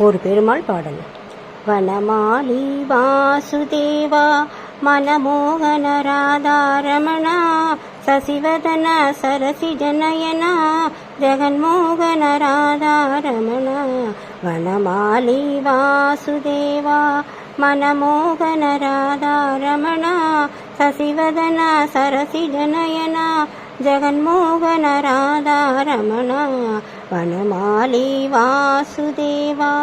ஒரு பெருமாள் பாடல். வனமாலி வாசுதேவா மனமோகன ராதாரமணா சசிவதன சரசி ஜனயனா ஜெகன்மோகன ராதாரமணா வனமாலி வாசுதேவா மனமோகன ராதாரமணா சசிவதன சரசி ஜனயனா ஜெகன்மோகன ராதாரமணா வனமாலி வாசுதேவா.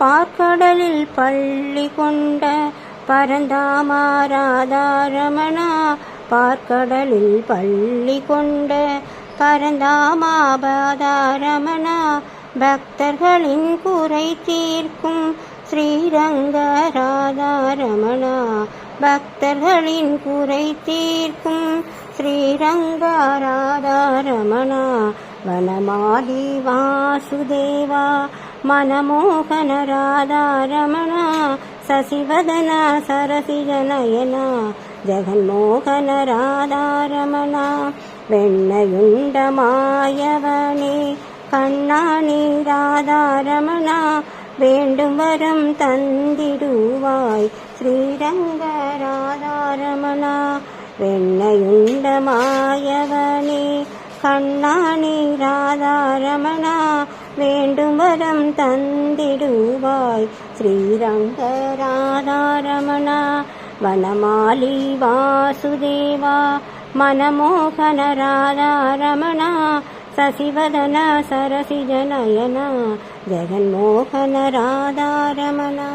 பார்க்கடலில் பள்ளி கொண்ட பரந்தாமா ராதாரமணா பார்க்கடலில் பள்ளி கொண்ட பரந்தாமா பரந்தாமாபாதாரமணா பக்தர்களின் குறை தீர்க்கும் ஸ்ரீரங்க ராதாரமணா பக்தர்களின் குறை தீர்க்கும் ஸ்ரீரங்க ராதாரமணா வனமாதி வாசுதேவா மனமோகன ராதாரமணா சசிவதன சரசிஜனயனா ஜெகன்மோகன ராதாரமணா வெண்ணையுண்ட மாயவனே கண்ணாணி ராதாரமணா வேண்டும் வரம் தந்திடுவாய். ஸ்ரீரங்க ராதாரமணா வெண்ணையுண்ட மாயவனே கண்ணானே ராதாரமணா வேண்டும் வரம் தந்திடுவாய். ஸ்ரீரங்க ராதாரமணா வனமாலி வாசுதேவா மனமோகன ராதாரமணா சசிவதன சரசிஜனயனா ஜெகன்மோகன ராதாரமணா